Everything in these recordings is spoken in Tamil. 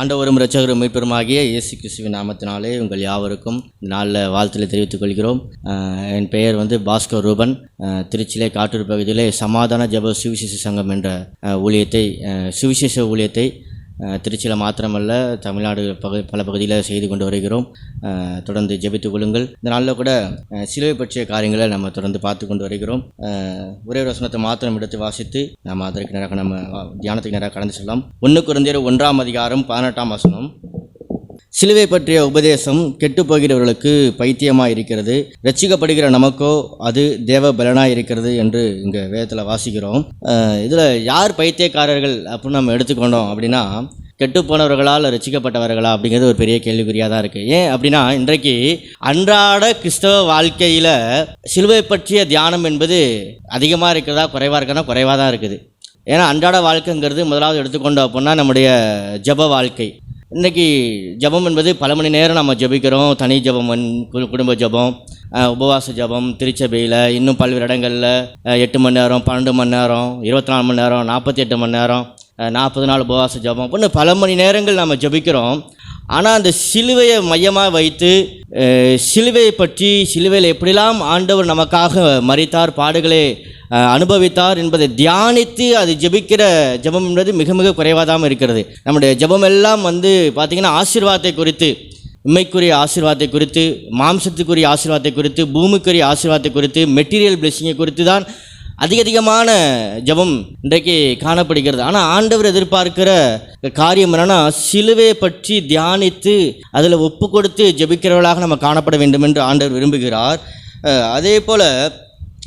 ஆண்டவரும் ரச்சகரும் மீட்பெருமாகிய இயேசு கிறிஸ்துவின் நாமத்தினாலே உங்கள் யாவருக்கும் இந்த நாளில் வாழ்த்துல தெரிவித்துக் கொள்கிறோம். என் பெயர் வந்து பாஸ்கர் ரூபன். திருச்சியிலே காட்டூர் பகுதியிலே சமாதான ஜப சுவிசேஷ சங்கம் என்ற ஊழியத்தை சுவிசேஷ ஊழியத்தை திருச்சியில் மாத்திரமல்ல தமிழ்நாடு பகு பல பகுதியில் செய்து கொண்டு வருகிறோம். தொடர்ந்து ஜெபித்துக் கொள்ளுங்கள். இந்த நாளில் கூட சிலுவை பற்றிய காரியங்களை நம்ம தொடர்ந்து பார்த்து கொண்டு வருகிறோம். ஒரே வசனத்தை மாத்திரம் எடுத்து வாசித்து நம்ம அதற்கு நேராக நம்ம தியானத்துக்கு நேராக கடந்து செல்லலாம். ஒன்று குறைந்தர் ஒன்றாம் அதிகாரம் பதினெட்டாம் வசனம். சிலுவை பற்றிய உபதேசம் கெட்டுப்போகிறவர்களுக்கு பைத்தியமாக இருக்கிறது ரட்சிக்கப்படுகிற நமக்கோ அது தேவ பலனாக இருக்கிறது என்று இங்கே வேதத்தில் வாசிக்கிறோம். இதில் யார் பைத்தியக்காரர்கள் அப்படின்னு நம்ம எடுத்துக்கொண்டோம் அப்படின்னா கெட்டுப்போனவர்களால் ரசிக்கப்பட்டவர்களா ரட்சிக்கப்பட்டவர்களா அப்படிங்கிறது ஒரு பெரிய கேள்விக்குறியாக தான் இருக்குது ஏன் அப்படின்னா இன்றைக்கு அன்றாட கிறிஸ்தவ வாழ்க்கையில் சிலுவை பற்றிய தியானம் என்பது அதிகமாக இருக்கிறதா குறைவாக இருக்கிறதா குறைவாக தான் இருக்குது. ஏன்னா அன்றாட வாழ்க்கைங்கிறது முதலாவது எடுத்துக்கொண்டோம் அப்படின்னா நம்முடைய ஜெப வாழ்க்கை. இன்றைக்கி ஜெபம் என்பது பல மணி நேரம் நம்ம ஜெபிக்கிறோம். தனி ஜெபம் கு- குடும்ப ஜெபம் உபவாச ஜெபம் திருச்சபையில் இன்னும் பல்வேறு இடங்களில் எட்டு மணி நேரம் பன்னெண்டு மணி நேரம் இருபத்தி நாலு மணி நேரம் நாற்பத்தி எட்டு மணி நேரம் நாற்பது நாள் உபவாச ஜெபம் இன்னும் பல மணி நேரங்கள் நம்ம ஜெபிக்கிறோம். ஆனால் அந்த சிலுவையை மையமாக வைத்து சிலுவையை பற்றி சிலுவையில் எப்படிலாம் ஆண்டவர் நமக்காக மறித்தார் பாடுகளே அனுபவித்தார் என்பதை தியானித்து அது ஜெபிக்கிற ஜெபம் என்பது மிக மிக குறைவாக தான் இருக்கிறது. நம்முடைய ஜெபம் எல்லாம் வந்து பார்த்திங்கன்னா ஆசீர்வாதத்தை குறித்து உண்மைக்குரிய ஆசீர்வாதத்தை குறித்து மாம்சத்துக்குரிய ஆசீர்வாதத்தை குறித்து பூமிக்குரிய ஆசீர்வாதத்தை குறித்து மெட்டீரியல் பிளெஸிங்கை குறித்து தான் அதிக அதிகமான ஜெபம் இன்றைக்கு காணப்படுகிறது. ஆனால் ஆண்டவர் எதிர்பார்க்கிற காரியம் என்னென்னா சிலுவையை பற்றி தியானித்து அதில் ஒப்பு கொடுத்து ஜபிக்கிறவர்களாக நம்ம காணப்பட வேண்டும் என்று ஆண்டவர் விரும்புகிறார். அதே போல்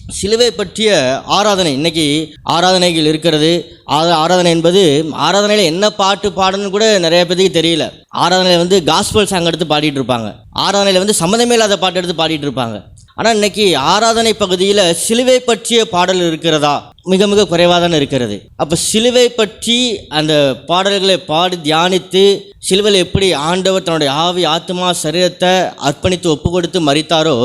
சிலுவை பற்றிய ஆராதனை. இன்னைக்கு ஆராதனைகள் இருக்கிறது. ஆராதனை என்பது ஆராதனையில் என்ன பாட்டு பாடணும்னு கூட நிறைய பேருக்கு தெரியல. ஆராதனையில் வந்து காஸ்பல் சாங் எடுத்து பாடிட்டு இருப்பாங்க. ஆராதனையில் வந்து சம்மந்தமே இல்லாத பாட்டு எடுத்து பாடிட்டு இருப்பாங்க. ஆனால் இன்னைக்கு ஆராதனை பகுதியில் சிலுவை பற்றிய பாடல் இருக்கிறதா? மிக மிக குறைவாக தானே இருக்கிறது. அப்போ சிலுவை பற்றி அந்த பாடல்களை பாடி தியானித்து சிலுவையில் எப்படி ஆண்டவர் தன்னுடைய ஆவி ஆத்மா சரீரத்தை அர்ப்பணித்து ஒப்பு கொடுத்து மறித்தாரோ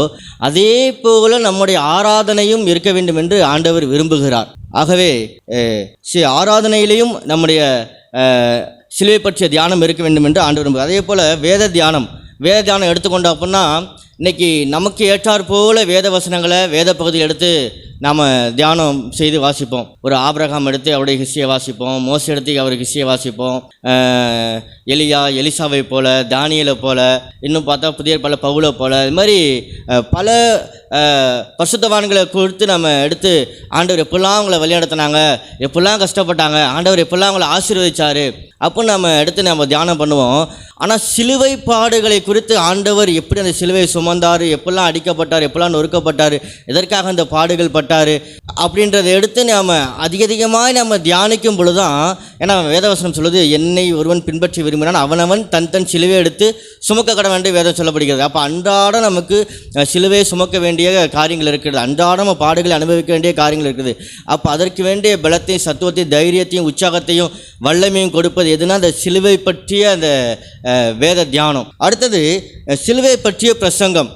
அதே போல நம்முடைய ஆராதனையும் இருக்க வேண்டும் என்று ஆண்டவர் விரும்புகிறார். ஆகவே ஸ்ரீ ஆராதனையிலையும் நம்முடைய சிலுவை பற்றிய தியானம் இருக்க வேண்டும் என்று ஆண்டு விரும்புகிறார். அதே போல் வேத தியானம் வேத தியானம் எடுத்துக்கொண்டோம் அப்படின்னா இன்னைக்கு நமக்கு ஏற்றாற் போல வேத வசனங்களை வேத பகுதியில் எடுத்து நாம் தியானம் செய்து வாசிப்போம். ஒரு ஆபிரகாம் எடுத்து அவருடைய ஹிஸ்டியை வாசிப்போம். மோச எடுத்து அவர் ஹிஸ்டியை வாசிப்போம். எலியா எலிசாவை போல தானியலை போல இன்னும் பார்த்தா புதிய பல பவுலை போல் இது மாதிரி பல பசுத்தவான்களை கொடுத்து நம்ம எடுத்து ஆண்டவர் எப்படிலாம் அவங்கள வழிநடத்தினாங்க எப்படிலாம் கஷ்டப்பட்டாங்க ஆண்டவர் எப்படிலாம் அவங்கள ஆசீர்வதிச்சார் அப்படின்னு நம்ம எடுத்து நம்ம தியானம் பண்ணுவோம். ஆனால் சிலுவை பாடுகளை குறித்து ஆண்டவர் எப்படி அந்த சிலுவை சுமந்தார் எப்படிலாம் அடிக்கப்பட்டார் எப்படிலாம் நொறுக்கப்பட்டார் எதற்காக அந்த பாடுகள் பட்டார் அப்படின்றத எடுத்து நாம் அதிக அதிகமாக நம்ம தியானிக்கும் பொழுது தான் ஏன்னா வேதவசனம் சொல்லுது என்னை ஒருவன் பின்பற்றி விரும்பினான் அவனவன் தன் தன் சிலுவை எடுத்து சுமக்க கடவன் வேண்டிய வேதம் சொல்லப்படுகிறது. அப்போ அன்றாடம் நமக்கு சிலுவை சிலுவையை சுமக்க வேண்டிய காரியங்கள் இருக்கிறது அன்றாடம் பாடுகளை அனுபவிக்க வேண்டிய காரியங்கள் இருக்குது. அப்போ அதற்கு வேண்டிய பலத்தையும் சத்துவத்தையும் தைரியத்தையும் உற்சாகத்தையும் வல்லமையும் கொடுப்பது எதுனா அந்த சிலுவை பற்றிய அந்த வேத தியானம். அடுத்தது சிலுவை பற்றிய பிரசங்கம்.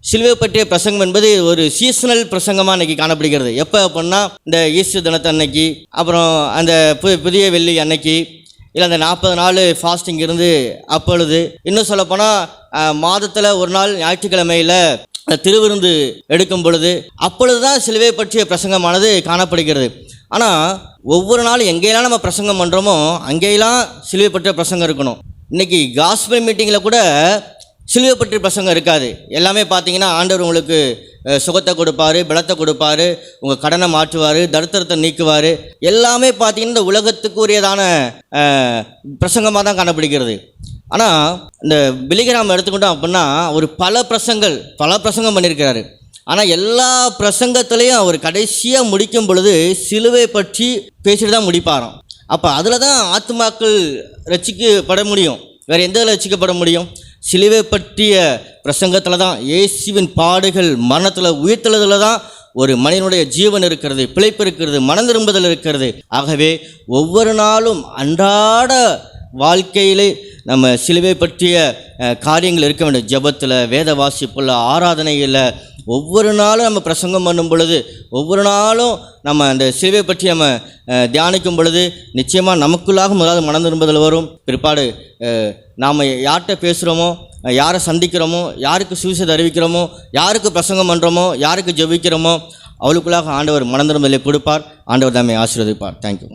சிலுவை பற்றிய பிரசங்கம் என்பது ஒரு சீசனல் பிரசங்கமாக இன்னைக்கு காணப்படுகிறது. எப்போ அப்படின்னா இந்த ஈஸ்டர் தினத்தை அன்னைக்கு அப்புறம் அந்த பு- புதிய வெள்ளி அன்னைக்கு இல்லை அந்த நாற்பது நாள் ஃபாஸ்டிங் இருந்து அப்பொழுது. இன்னும் சொல்லப்போனால் மாதத்தில் ஒரு நாள் ஞாயிற்றுக்கிழமையில் திருவிருந்து எடுக்கும் பொழுது அப்பொழுதுதான் சிலுவை பற்றிய பிரசங்கமானது காணப்படுகிறது. ஆனால் ஒவ்வொரு நாளும் எங்கேயெல்லாம் நம்ம பிரசங்கம் பண்ணுறோமோ அங்கேயெல்லாம் சிலுவை பற்றிய பிரசங்கம் இருக்கணும். இன்னைக்கு காஸ்பிள் மீட்டிங்கில் கூட சிலுவை பற்றி பிரசங்கம் இருக்காது. எல்லாமே பார்த்தீங்கன்னா ஆண்டவர் உங்களுக்கு சுகத்தை கொடுப்பாரு பலத்தை கொடுப்பாரு உங்கள் கடனை மாற்றுவார் தரித்திரத்தை நீக்குவார். எல்லாமே பார்த்தீங்கன்னா இந்த உலகத்துக்கு உரியதான பிரசங்கமாக தான் காணப்படுகிறது. ஆனால் இந்த பிலிகிராம் எடுத்துக்கிட்டோம் அப்படின்னா அவர் பல பிரசங்கள் பல பிரசங்கம் பண்ணியிருக்கிறாரு. ஆனால் எல்லா பிரசங்கத்திலையும் அவர் கடைசியாக முடிக்கும் பொழுது சிலுவை பற்றி பேசிட்டு தான் முடிப்பாராம். அப்போ அதில் தான் ஆத்மாக்கள் ரசிக்கப்பட முடியும். வேறு எந்த இதில் முடியும்? சிலுவை பற்றிய பிரசங்கத்தில் தான் இயேசுவின் பாடுகள் மரணத்தில் உயிர்த்தெழுதல தான் ஒரு மனிதனுடைய ஜீவன் இருக்கிறது பிழைப்பு இருக்கிறது மனம் திரும்புதல் இருக்கிறது. ஆகவே ஒவ்வொரு நாளும் அன்றாட வாழ்க்கையிலே நம்ம சிலுவை பற்றிய காரியங்கள் இருக்க வேண்டும். ஜெபத்தில் வேத வாசிப்பில் ஆராதனையில் ஒவ்வொரு நாளும் நம்ம பிரசங்கம் பண்ணும் பொழுது ஒவ்வொரு நாளும் நம்ம அந்த சிலுவை பற்றி நம்ம தியானிக்கும் பொழுது நிச்சயமாக நமக்குள்ளாக முதலாவது மனம் திரும்புதல் வரும். பிற்பாடு நாம் யார்கிட்ட பேசுகிறோமோ யாரை சந்திக்கிறோமோ யாருக்கு சுவிசேஷத்தை அறிவிக்கிறோமோ யாருக்கு பிரசங்கம் பண்ணுறோமோ யாருக்கு ஜெபிக்கிறோமோ அவளுக்குள்ளாக ஆண்டவர் மனம் கொடுப்பார். ஆண்டவர் தம்மை ஆசீர்வதிப்பார். தேங்க்யூ